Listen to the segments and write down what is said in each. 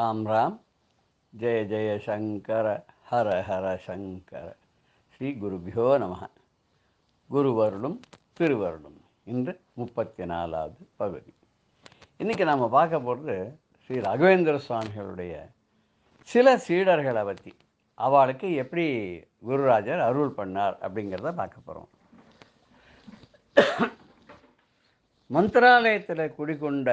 ராம் ராம் ஜெய ஜெய சங்கர ஹர ஹர சங்கர ஸ்ரீ குருபியோ நம குருவருளும் திருவருளும் இன்று முப்பத்தி நாலாவது பகுதி. இன்றைக்கி நாம் பார்க்க போகிறது ஸ்ரீ ராகவேந்திர சுவாமிகளுடைய சில சீடர்களை பற்றி அவளுக்கு எப்படி குருராஜர் அருள் பண்ணார் அப்படிங்கிறத பார்க்க போகிறோம் மந்திராலயத்தில் குடிகொண்ட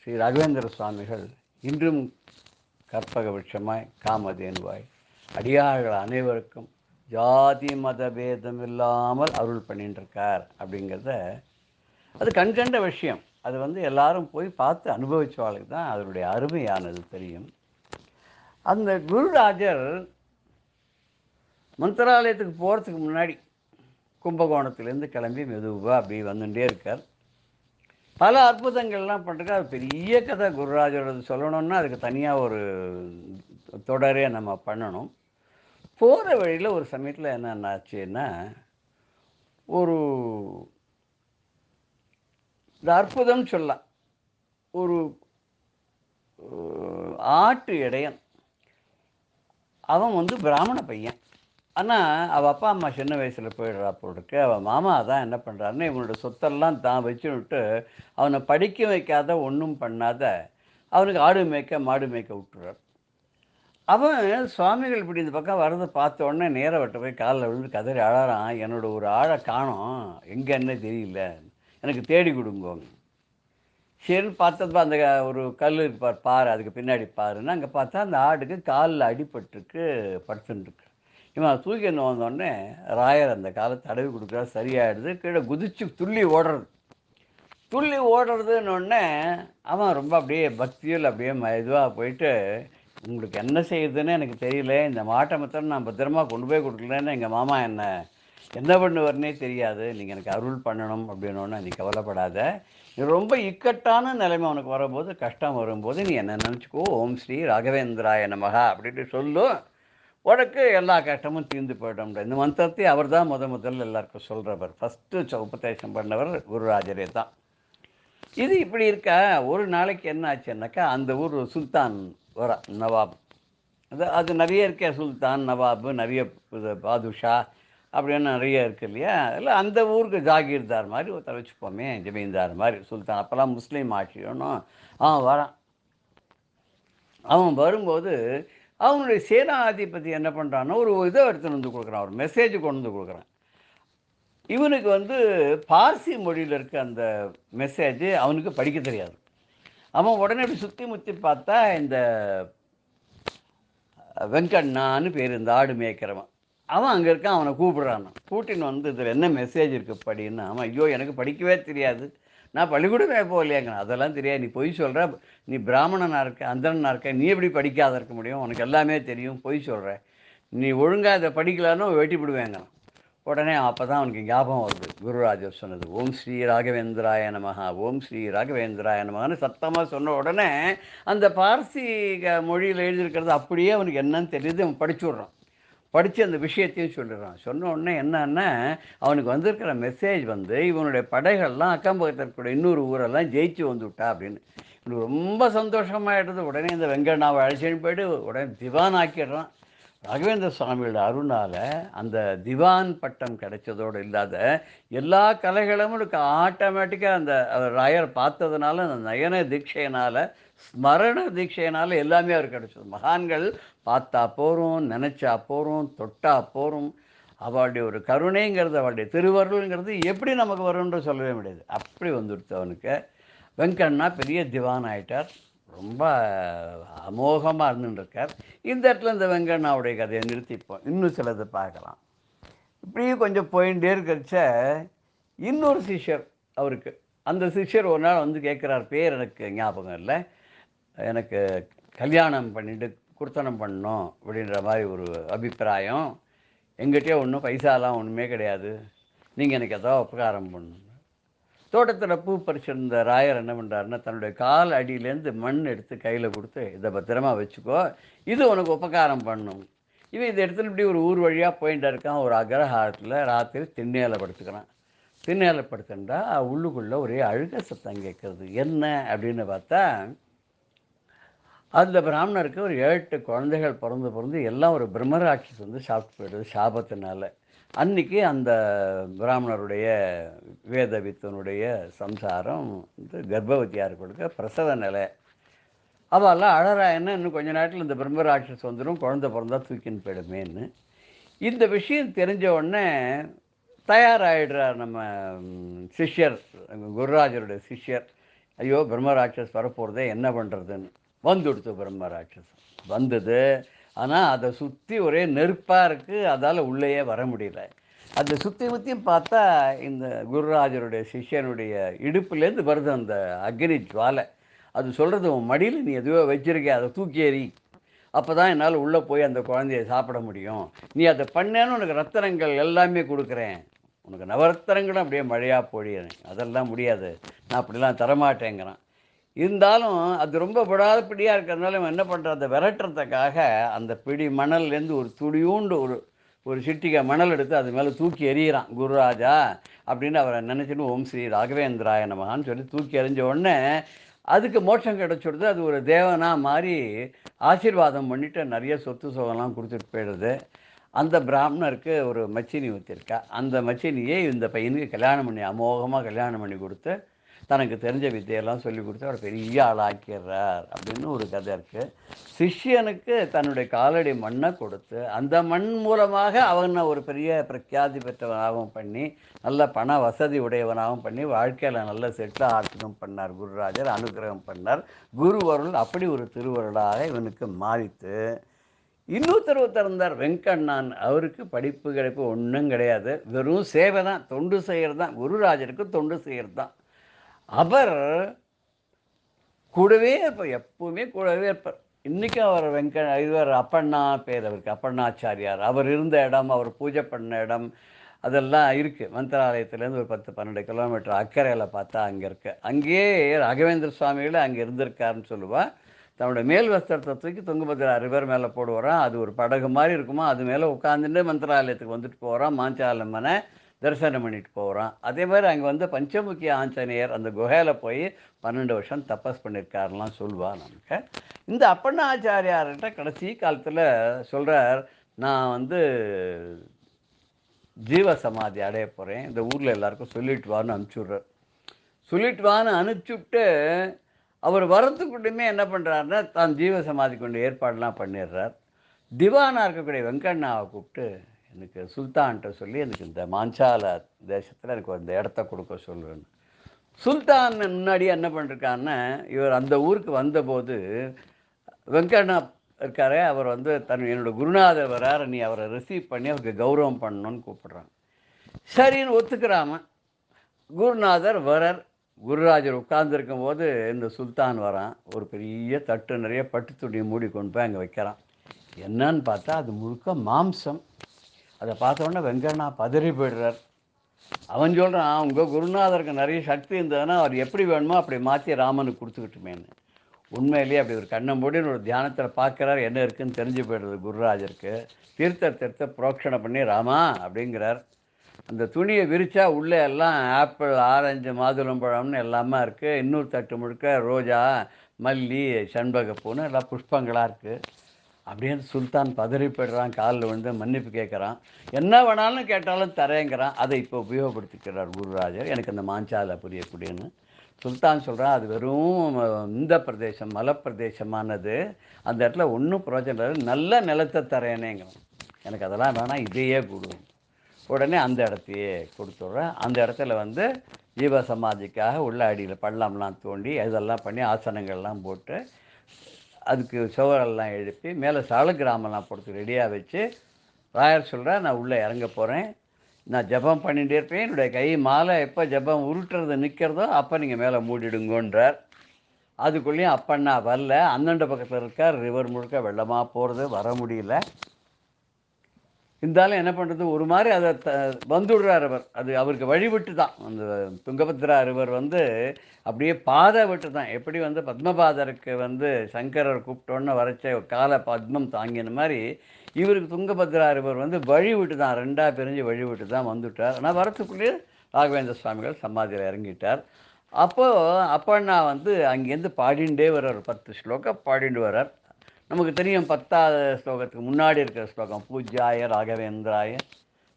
ஸ்ரீ ராகவேந்திர சுவாமிகள் இன்றும் கற்பக விஷமாய் காமதேனுவாய். அடியார்கள் அனைவருக்கும் ஜாதி மத பேதம் இல்லாமல் அருள் பண்ணிட்டுருக்கார் அப்படிங்கிறத அது கண்கண்ட விஷயம். அது வந்து எல்லாரும் போய் பார்த்து அனுபவிச்சவாளுக்கு தான் அதனுடைய அருமையானது தெரியும். அந்த குருராஜர் மந்திராலயத்துக்கு போகிறதுக்கு முன்னாடி கும்பகோணத்துலேருந்து கிளம்பி மெதுவாக அப்படி வந்துட்டே இருக்கார். பல அற்புதங்கள்லாம் பண்ணுறதுக்கு அது பெரிய கதை குருராஜரோட சொல்லணும்னா அதுக்கு தனியாக ஒரு தொடரே நம்ம பண்ணணும். போகிற வழியில் ஒரு சமயத்தில் என்னென்ன ஆச்சுன்னா ஒரு இந்த அற்புதம் சொல்லலாம். ஒரு ஆட்டு இடையன். அவன் வந்து பிராமண பையன். ஆனால் அவள் அப்பா அம்மா சின்ன வயசில் போயிடுறா போல் இருக்கு அவள் மாமா தான் என்ன பண்ணுறாருன்னு இவனோட சொத்தெல்லாம் தான் வச்சு விட்டு அவனை படிக்க வைக்காத ஒன்றும் பண்ணாத அவனுக்கு ஆடு மேய்க்க மாடு மேய்க்க விட்டுறார். அவன் சுவாமிகள் இப்படி இந்த பக்கம் வரதை பார்த்த உடனே நேர விட்டு போய் காலில் விழுந்து கதறி அழறான் என்னோட ஒரு ஆழை காணோம். எங்கே என்ன தெரியல. எனக்கு தேடி கொடுங்கோங்க. சரின்னு பார்த்தப்ப அந்த ஒரு கல் இருப்பார் பாரு அதுக்கு பின்னாடி பாருன்னு அங்கே பார்த்தா அந்த ஆடுக்கு காலில் அடிபட்டுருக்கு படுத்துட்டுருக்கு இவன் தூக்கி வந்து வந்தோடனே ராயர் அந்த காலை தடவி கொடுக்குறா சரியாயிடுது. கீழே குதிச்சு துள்ளி ஓடுறது. துள்ளி ஓடுறதுன்னொடனே அவன் ரொம்ப அப்படியே பக்தியில் அப்படியே இதுவாக போயிட்டு உங்களுக்கு என்ன செய்யுதுன்னு எனக்கு தெரியல. இந்த மாட்டை மாத்திரம் நான் பத்திரமா கொண்டு போய் கொடுக்கலன்னு எங்கள் மாமா என்ன என்ன பண்ணுவார்னே தெரியாது. நீங்கள் எனக்கு அருள் பண்ணணும் அப்படின்னோடனே நீ கவலைப்படாத. நீ ரொம்ப இக்கட்டான நிலைமை உனக்கு வரும்போது கஷ்டம் வரும்போது நீ என்ன நினச்சிக்கோ? ஓம் ஸ்ரீ ராகவேந்திராய நமகா அப்படின்ட்டு சொல்லும் உனக்கு எல்லா கஷ்டமும் தீர்ந்து போயிடும் இந்த மந்திரத்தை அவர் தான் முத முதல்ல எல்லாருக்கும் சொல்கிறவர் ஃபஸ்ட்டு உபதேசம் பண்ணவர் குருராஜரே தான். இது இப்படி இருக்கா? ஒரு நாளைக்கு என்ன ஆச்சுன்னாக்கா அந்த ஊர் சுல்தான் வர நவாப். அது அது நிறைய இருக்கே சுல்தான் நவாபு நிறைய பாதுஷா அப்படின்னு நிறைய இருக்கு இல்லையா? இல்லை அந்த ஊருக்கு ஜாகீர்தார் மாதிரி ஒருத்தர் வச்சுப்போமே ஜமீன்தார் மாதிரி சுல்தான். அப்போல்லாம் முஸ்லீம் ஆட்சி ஒன்றும் அவன் வரான். அவன் வரும்போது அவனுடைய சேனாதிபதி என்ன பண்ணுறான்னா ஒரு இதை எடுத்துன்னு வந்து கொடுக்குறான் ஒரு மெசேஜ் கொண்டு வந்து கொடுக்குறான். இவனுக்கு வந்து பார்சி மொழியில் இருக்க அந்த மெசேஜ் அவனுக்கு படிக்க தெரியாது. அவன் உடனே இப்படி சுற்றி முற்றி பார்த்தா இந்த வெங்கண்ணான்னு பேர் இந்த ஆடு மேய்க்கிறவன். அவன் அங்கே இருக்கான் அவனை கூப்பிடுறான். கூட்டின்னு வந்து இதில் என்ன மெசேஜ் இருக்கு படின்னு? அவன் ஐயோ எனக்கு படிக்கவே தெரியாது. நான் பள்ளிக்கூடமே போகலையாங்க. அதெல்லாம் தெரியாது. நீ பொய் சொல்கிற நீ பிராமணனாக இருக்க அந்தரனாக இருக்க நீ எப்படி படிக்காத இருக்க முடியும்? உனக்கு எல்லாமே தெரியும். பொய் சொல்கிற நீ ஒழுங்காக இதை படிக்கலான்னு வெட்டி விடுவேங்க. உடனே அப்போ தான் அவனுக்கு ஞாபகம் வருது. குருராஜர் சொன்னது ஓம் ஸ்ரீ ராகவேந்திராய நமகா ஓம் ஸ்ரீ ராகவேந்திராய நமகான்னு சத்தமாக சொன்ன உடனே அந்த பார்சிக மொழியில் எழுதியிருக்கிறது அப்படியே அவனுக்கு என்னன்னு தெரியுது. அவன் படிச்சு விட்றான். படித்து அந்த விஷயத்தையும் சொல்லிடுறான். சொன்ன உடனே என்னன்னா அவனுக்கு வந்திருக்கிற மெசேஜ் வந்து இவனுடைய படைகள்லாம் அக்கம்பக்கத்தில் இருக்கிற இன்னொரு ஊரெல்லாம் ஜெயிச்சு வந்துவிட்டா அப்படின்னு. இவனுக்கு ரொம்ப சந்தோஷமாயிடுது. உடனே இந்த வெங்கண்ணாவை அழைச்சின்னு போயிட்டு உடனே திவான் ஆக்கிடுறான். ராகவேந்திர சுவாமியோட அருணால் அந்த திவான் பட்டம் கிடைச்சதோடு இல்லாத எல்லா கலைகளும் எனக்கு ஆட்டோமேட்டிக்காக அந்த ராயர் பார்த்ததுனால அந்த நயன தீட்சையினால் ஸ்மரண தீட்சையினால் எல்லாமே அவர் கிடைச்சது. மகான்கள் பார்த்தா போகிறோம் நினச்சா போகிறோம் தொட்டா போகிறோம் அவளுடைய ஒரு கருணைங்கிறது அவளுடைய திருவருள்ங்கிறது எப்படி நமக்கு வரும்ன்ற சொல்லவே முடியாது. அப்படி வந்துடுத்து அவனுக்கு. வெங்கண்ணா பெரிய திவான் ஆயிட்டார். ரொம்ப அமோகமாக இருந்துட்டு இந்த இடத்துல இந்த வெங்கண்ணாவுடைய கதையை நிறுத்திப்போம். இன்னும் சிலது பார்க்கலாம். இப்படியே கொஞ்சம் போயிட்டே இருக்கிறச்ச இன்னொரு சிஷ்யர் அவருக்கு. அந்த சிஷ்யர் ஒரு நாள் வந்து கேட்குறார் பேர் எனக்கு ஞாபகம் இல்லை. எனக்கு கல்யாணம் பண்ணிட்டு குர்த்தனம் பண்ணணும் அப்படின்ற மாதிரி ஒரு அபிப்பிராயம். எங்கிட்டே ஒன்றும் பைசாலாம் ஒன்றுமே கிடையாது. நீங்கள் எனக்கு ஏதோ உபகாரம் பண்ணணும். தோட்டத்தில் பூ பறிச்சிருந்த ராயர் என்ன பண்ணுறாருன்னா தன்னுடைய கால் அடியிலேருந்து மண் எடுத்து கையில் கொடுத்து இதை பத்திரமா வச்சுக்கோ இது உனக்கு உபகாரம் பண்ணும். இவன் இதை எடுத்துன்னு இப்படி ஒரு ஊர் வழியாக போயிட்டு இருக்கான். ஒரு அக்ரஹாரத்தில் ராத்திரி திண்ணையில் படுத்துக்கிறான். திண்ணையில் படுத்துட்டா உள்ளுக்குள்ளே ஒரே அழுக சத்தம் கேட்குறது என்ன? அப்படின்னு பார்த்தா அந்த பிராமணருக்கு ஒரு ஏழு குழந்தைகள் பிறந்து பிறந்து எல்லாம் ஒரு பிரம்மராட்சி வந்து சாப்பிட்டு போயிடுது சாபத்தினால. அன்னைக்கு அந்த பிராமணருடைய வேத வித்தனுடைய சம்சாரம் வந்து கர்ப்பவதியாக கொடுக்க பிரசவ நிலை. அவெல்லாம் அழறா என்ன இன்னும் கொஞ்ச நேரத்தில் இந்த பிரம்மராட்சஸ் வந்துடும் குழந்தை பிறந்தா தூக்கின்னு போயிடுமேன்னு. இந்த விஷயம் தெரிஞ்ச உடனே தயாராகிடுறார் நம்ம சிஷ்யர் குருராஜருடைய சிஷ்யர். ஐயோ பிரம்மராட்சஸ் வரப்போகிறதே என்ன பண்ணுறதுன்னு வந்துடுத்து பிரம்மராட்சஸ் வந்தது ஆனால் அதை சுற்றி ஒரே நெருப்பாக இருக்குது அதால் உள்ளேயே வர முடியல. அந்த சுற்றி முற்றியும் பார்த்தா இந்த குருராஜருடைய சிஷ்யனுடைய இடுப்புலேருந்து வருது அந்த அக்னி ஜுவாலை. அது சொல்கிறது உன் மடியில் நீ எதுவோ வச்சிருக்க அதை தூக்கி எறி. அப்போ தான் என்னால் உள்ளே போய் அந்த குழந்தைய சாப்பிட முடியும். நீ அதை பண்ணேன்னு உனக்கு ரத்தனங்கள் எல்லாமே கொடுக்குறேன். உனக்கு நவரத்தனங்களும் அப்படியே மழையாக பொழியறேன் அதெல்லாம் முடியாது. நான் அப்படிலாம் தரமாட்டேங்கிறான். இருந்தாலும் அது ரொம்ப விடாத பிடியாக இருக்கிறதுனால இவன் என்ன பண்ணுறான் அதை விரட்டுறதுக்காக அந்த பிடி மணல்லேருந்து ஒரு துடியூண்டு ஒரு ஒரு சிட்டிகை மணல் எடுத்து அது மேலே தூக்கி எறிகிறான். குருராஜா அப்படின்னு அவரை நினச்சின்னு ஓம் ஸ்ரீ ராகவேந்திராய நமகான்னு சொல்லி தூக்கி எறிஞ்ச உடனே அதுக்கு மோட்சம் கிடச்சிடுது. அது ஒரு தேவனாக மாறி ஆசீர்வாதம் பண்ணிட்டு நிறைய சொத்து சுகம்லாம் கொடுத்துட்டு போயிடுது. அந்த பிராமணருக்கு ஒரு மச்சினி ஊற்றிருக்கா அந்த மச்சினியை இந்த பையனுக்கு கல்யாணம் பண்ணி அமோகமாக கல்யாணம் பண்ணி கொடுத்து தனக்கு தெரிஞ்ச வித்தையெல்லாம் சொல்லி கொடுத்து அவர் பெரிய ஆளாக்கிறார் அப்படின்னு ஒரு கதை இருக்குது சிஷ்யனுக்கு தன்னுடைய காலடி மண்ணை கொடுத்து அந்த மண் மூலமாக அவனை ஒரு பெரிய பிரக்யாதி பெற்றவனாகவும் பண்ணி நல்ல பண வசதி உடையவனாகவும் பண்ணி வாழ்க்கையில் நல்ல செட்டில் ஆக்கணும் பண்ணார் குருராஜர் அனுகிரகம் பண்ணார். குருவருள் அப்படி ஒரு திருவருளாக இவனுக்கு மாறித்து இன்னொருத்தர் ஒருத்தர் வெங்கண்ணான். அவருக்கு படிப்பு கிடைப்பு ஒன்றும் கிடையாது. வெறும் சேவை தான் தொண்டு செய்கிறது தான் குருராஜருக்கு தொண்டு செய்கிறது தான் அவர் கூடவே இருப்பார் எப்பவுமே கூடவே இருப்பார். இன்றைக்கும் அவர் வெங்க இவர் அப்பண்ணா பேர் அவருக்கு அப்பண்ணாச்சாரியார். அவர் இருந்த இடம் அவர் பூஜை பண்ண இடம் அதெல்லாம் இருக்குது மந்திராலயத்துலேருந்து ஒரு பத்து பன்னெண்டு கிலோமீட்டர் அக்கறையில் பார்த்தா அங்கே இருக்கு. அங்கேயே ராகவேந்திர சுவாமிகள் அங்கே இருந்திருக்காருன்னு சொல்லுவா. தன்னோட மேல் வஸ்திரத்தை தூக்கி துங்கபத்ரா ரிவர் மேலே போடுவாரான் அது ஒரு படகு மாதிரி இருக்குமா? அது மேலே உட்காந்துட்டு மந்திராலயத்துக்கு வந்துட்டு போகிறான் மாஞ்சாலம்மனை. தரிசனம் பண்ணிட்டு போகிறான் அதே மாதிரி அங்கே வந்து பஞ்சமுகி ஆஞ்சநேயர் அந்த குகையில் போய் பன்னெண்டு வருஷம் தப்பஸ் பண்ணியிருக்காருலாம் சொல்லுவா நமக்கு. இந்த அப்பண்ணாச்சாரியார்கிட்ட கடைசி காலத்தில் சொல்கிறார் நான் வந்து ஜீவ சமாதி அடைய போகிறேன் இந்த ஊரில் எல்லாருக்கும் சொல்லிட்டு வான்னு அனுப்பிச்சுட்றார். சொல்லிட்டு வான்னு அனுப்பிச்சுட்டு அவர் வரத்துக்குள்ளுமே என்ன பண்ணுறாருன்னா தான் ஜீவ சமாதி கொண்டு ஏற்பாடெலாம் பண்ணிடுறார். திவானாக இருக்கக்கூடிய வெங்கண்ணாவை கூப்பிட்டு எனக்கு சுல்தான்கிட்ட சொல்லி எனக்கு இந்த மாஞ்சால தேசத்தில் எனக்கு இந்த இடத்த கொடுக்க சொல்லுன்னு சுல்தான் முன்னாடி என்ன பண்ணிருக்காருன்னா இவர் அந்த ஊருக்கு வந்தபோது வெங்கண்ணா இருக்காரு. அவர் வந்து தன் என்னோடய குருநாதர் வராரு. நீ அவரை ரிசீவ் பண்ணி அவருக்கு கௌரவம் பண்ணணும்னு கூப்பிடுறாங்க. சரின்னு ஒத்துக்கிறாம குருநாதர் வரர். குருராஜர் உட்கார்ந்துருக்கும் போது இந்த சுல்தான் வரான். ஒரு பெரிய தட்டு நிறைய பட்டு துணியை மூடி கொண்டு போய் அங்கே வைக்கிறான். என்னன்னு பார்த்தா அது முழுக்க மாம்சம். அதை பார்த்தோன்னே வெங்கண்ணா பதறி போயிடுறார். அவன் சொல்கிறான் உங்கள் குருநாதருக்கு நிறைய சக்தி இருந்ததுன்னா அவர் எப்படி வேணுமோ அப்படி மாற்றி ராமனுக்கு கொடுத்துக்கிட்டுமேன்னு. உண்மையிலேயே அப்படி ஒரு கண்ணை ஒரு தியானத்தில் பார்க்குறாரு என்ன இருக்குன்னு தெரிஞ்சு போயிடுறது குருராஜருக்கு. தீர்த்த தீர்த்த புரோக்ஷனை பண்ணி ராமா அப்படிங்கிறார். அந்த துணியை விரித்தா உள்ளே எல்லாம் ஆப்பிள் ஆரஞ்சு மாதுளம்பழம்னு எல்லாமே இருக்குது இன்னொரு தட்டு முழுக்க ரோஜா மல்லி செண்பகப்பூன்னு எல்லாம் புஷ்பங்களாக இருக்குது அப்படியே சுல்தான் பதறிப்படுறான் காலில் வந்து மன்னிப்பு கேட்குறான். என்ன வேணாலும் கேட்டாலும் தரேங்கிறான். அதை இப்போ உபயோகப்படுத்திக்கிறார் குருராஜர். எனக்கு அந்த மாஞ்சாலை புரியக்கூடியன்னு. சுல்தான் சொல்கிறான் அது வெறும் இந்த பிரதேசம் மலைப்பிரதேசமானது. அந்த இடத்துல ஒன்றும் பிரயோஜனம் இல்லை. நல்ல நிலத்தை தரேனேங்கிறான். எனக்கு அதெல்லாம் வேணாம் இதையே கொடு. உடனே அந்த இடத்தையே கொடுத்துட்றேன் அந்த இடத்துல வந்து ஜீவ சமாதிக்காக உள்ள அடியில் பள்ளம்லாம் தோண்டி இதெல்லாம் பண்ணி ஆசனங்கள்லாம் போட்டு அதுக்கு சுவரெல்லாம் எழுப்பி மேலே சாலக்கிராமெல்லாம் போட்டு ரெடியாக வச்சு ராயர் சொல்கிறேன் நான் உள்ளே இறங்க போகிறேன். நான் ஜெபம் பண்ணிகிட்டே இருப்பேன். என்னுடைய கை மாலை எப்போ ஜெபம் உருட்டுறது நிற்கிறதோ அப்போ நீங்கள் மேலே மூடிடுங்கன்றார். அதுக்குள்ளேயும் அப்பண்ணா வரல. அந்தண்ட பக்கத்தில் இருக்கார். ரிவர் முழுக்க வெள்ளமாக போகிறது வர முடியல. இருந்தாலும் என்ன பண்ணுறது ஒரு மாதிரி அதை த வந்துடுறார் அவர். அது அவருக்கு வழிவிட்டு தான் அந்த துங்கபத்ரா அருவர் வந்து அப்படியே பாதை விட்டு தான் எப்படி வந்து பத்மபாதருக்கு வந்து சங்கரர் கூப்பிட்டோன்னு வரைச்ச கால பத்மம் தாங்கின மாதிரி இவருக்கு துங்கபத்ரா அருவர் வந்து வழி விட்டு தான் ரெண்டாக பிரிஞ்சு வழி விட்டு தான் வந்துவிட்டார் ஆனால் வரத்துக்குள்ளேயே ராகவேந்திர சுவாமிகள் சமாதியில் இறங்கிட்டார். அப்போ அப்பண்ணா வந்து அங்கேருந்து பாடிண்டே வர்றார். ஒரு பத்து ஸ்லோகம் பாடிண்டு வர்றார். நமக்கு தெரியும் பத்தாவது ஸ்லோகத்துக்கு முன்னாடி இருக்கிற ஸ்லோகம் பூஜ்யாய ராகவேந்திராய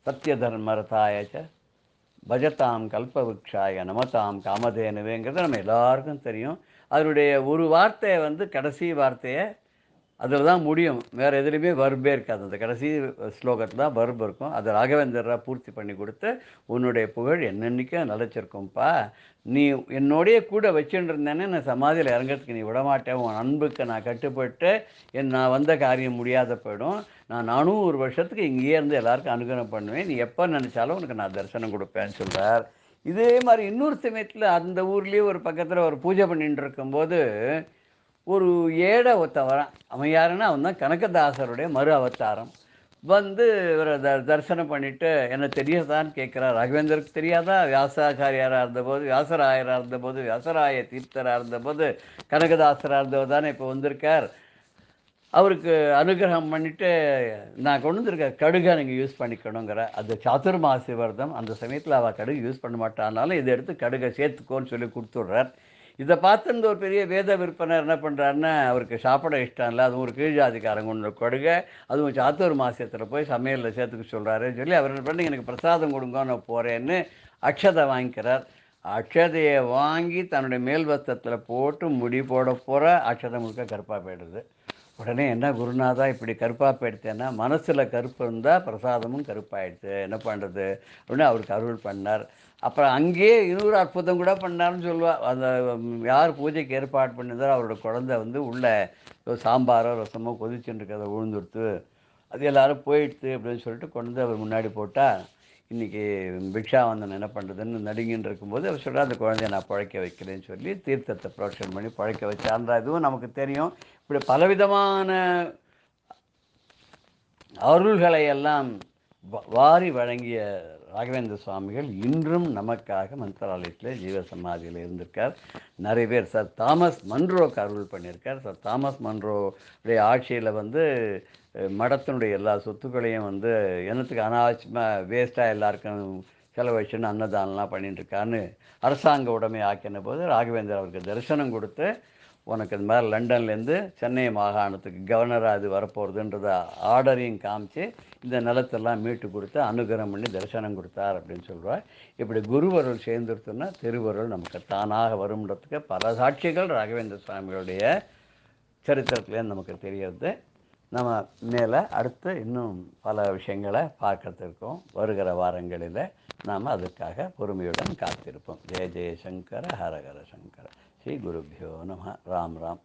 சத்திய தர்மரதாயச்ச பஜதாம் கல்பவிக்ஷாய நமதாம் காமதேனுவேங்கிறது நம்ம எல்லாருக்கும் தெரியும். அதனுடைய ஒரு வார்த்தையை வந்து கடைசி வார்த்தையை அதில் தான் முடியும். வேறு எதுலேயுமே வர்பே இருக்காது. அந்த கடைசி ஸ்லோகத்தில் தான் வர்ப் இருக்கும். அதை ராகவேந்திரா பூர்த்தி பண்ணி கொடுத்து உன்னுடைய புகழ் என்னென்னைக்கும் நிலச்சிருக்கும்ப்பா நீ என்னோடைய கூட வச்சுட்டு இருந்தேனே நான் சமாதியில் இறங்கிறதுக்கு நீ விடமாட்டேன். உன் அன்புக்கு நான் கட்டுப்பட்டு என் நான் வந்த காரியம் முடியாத போயிடும். நான் நானும் ஒரு வருஷத்துக்கு இங்கேயே இருந்து எல்லாருக்கும் அனுகிரகம் பண்ணுவேன். நீ எப்போ நினச்சாலும் உனக்கு நான் தரிசனம் கொடுப்பேன்னு சொல்கிறார் இதே மாதிரி இன்னொரு சமயத்தில் அந்த ஊர்லேயே ஒரு பக்கத்தில் ஒரு பூஜை பண்ணிட்டு இருக்கும்போது ஒரு ஏழை ஒருத்தன் வரான் அவன் யாருன்னா அவன் தான் கனகதாசருடைய மறு அவதாரம். வந்து இவரை த தரிசனம் பண்ணிவிட்டு என்ன தெரியாதான்னு கேட்குறார். ராகவேந்தருக்கு தெரியாதா? வியாசாச்சாரியாராக இருந்தபோது வியாசராயராக இருந்தபோது வியாசராய தீர்த்தராக இருந்தபோது கனகதாசராக இருந்தவர் தானே இப்போ வந்திருக்கார். அவருக்கு அனுகிரகம் பண்ணிவிட்டு நான் கொண்டு வந்திருக்க கடுகை நீங்கள் யூஸ் பண்ணிக்கணுங்கிற. அது சாதுர்மாசி விரதம் அந்த சமயத்தில் அவள் கடுகு யூஸ் பண்ண மாட்டானாலும் இதை எடுத்து கடுகை சேர்த்துக்கோன்னு சொல்லி கொடுத்துட்றார். இதை பார்த்து இந்த ஒரு பெரிய வேத விற்பனர் என்ன பண்ணுறாருன்னா அவருக்கு சாப்பிட இஷ்டம் இல்லை. அதுவும் ஒரு கீழ்ஜாதிக்காரங்க ஒன்று கொடுங்க. அதுவும் சாத்தூர் மாசத்தில் போய் சமையலில் சேர்த்துக்க சொல்கிறாருன்னு சொல்லி அவர் என்ன பண்ணி எனக்கு பிரசாதம் கொடுங்க நான் போகிறேன்னு அக்ஷதை வாங்கிக்கிறார். அக்ஷதையை வாங்கி தன்னுடைய மேல் வஸ்திரத்தில் போட்டு முடி போட போகிற அக்ஷதை முழுக்க கருப்பாக போயிடுது. உடனே என்ன குருநாதா இப்படி கருப்பாக போயிடுத்தேன்னா மனசில் கருப்பு இருந்தால் பிரசாதமும் கருப்பாயிடுது. என்ன பண்ணுறது அப்படின்னு அவருக்கு அருள் பண்ணார். அப்புறம் அங்கேயே இன்னொரு அற்புதம் கூட பண்ணார்னு சொல்லுவாள் அந்த யார் பூஜைக்கு ஏற்பாடு பண்ணியிருந்தாரோ அவரோட குழந்தை வந்து உள்ளே சாம்பாரோ ரசமோ கொதிச்சுட்டு இருக்கிறத உழுந்துடுத்து அது எல்லாரும் போயிடுத்து அப்படின்னு சொல்லிட்டு கொண்டு வந்து அவர் முன்னாடி போட்டால் இன்றைக்கி பிக்ஷாவந்தன் என்ன பண்ணுறதுன்னு நடுங்கின்னு இருக்கும்போது அவர் சொல்கிறார் அந்த குழந்தைய நான் பழைக்க வைக்கிறேன்னு சொல்லி தீர்த்தத்தை ப்ரோஷன் பண்ணி பழைக்க வச்சான்ற அந்த இதுவும் நமக்கு தெரியும். இப்படி பலவிதமான அருள்களை எல்லாம் வாரி வழங்கிய ராகவேந்திர சுவாமிகள் இன்றும் நமக்காக மந்திராலயத்தில் ஜீவ சமாதியில் இருந்திருக்கார். நிறைய பேர் சார் தாமஸ் மன்ரோக்கு அருள் பண்ணியிருக்கார். சார் தாமஸ் மன்ரோடைய ஆட்சியில் வந்து மடத்தினுடைய எல்லா சொத்துக்களையும் வந்து என்னத்துக்கு அனாவசியமாக வேஸ்ட்டாக எல்லாருக்கும் செலவழிச்சுன்னு அன்னதானம்லாம் பண்ணிட்டுருக்கான்னு அரசாங்க உடைமை ஆக்கின போது ராகவேந்தர் அவருக்கு தரிசனம் கொடுத்து உனக்கு இந்த மாதிரி லண்டன்லேருந்து சென்னை மாகாணத்துக்கு கவர்னராக இது வரப்போகிறதுன்றத ஆர்டரையும் காமிச்சு இந்த நிலத்தெல்லாம் மீட்டு கொடுத்து அனுகிரகம் பண்ணி தரிசனம் கொடுத்தார் அப்படின்னு சொல்கிறார் இப்படி குருவருள் சேர்ந்துருத்துன்னா திருவருள் நமக்கு தானாக வரும்ன்றதுக்கு பல சாட்சிகள் ராகவேந்திர சுவாமிகளுடைய சரித்திரத்துலேருந்து நமக்கு தெரியறது. நம்ம மேலே அடுத்து இன்னும் பல விஷயங்களை பார்க்கறதுக்கும் வருகிற வாரங்களில் நாம் அதுக்காக பொறுமையுடன் காத்திருப்போம். ஜெய ஜெய சங்கர ஹரஹர சங்கர. ஸ்ரீ குருபியோ நம ராம் ராம்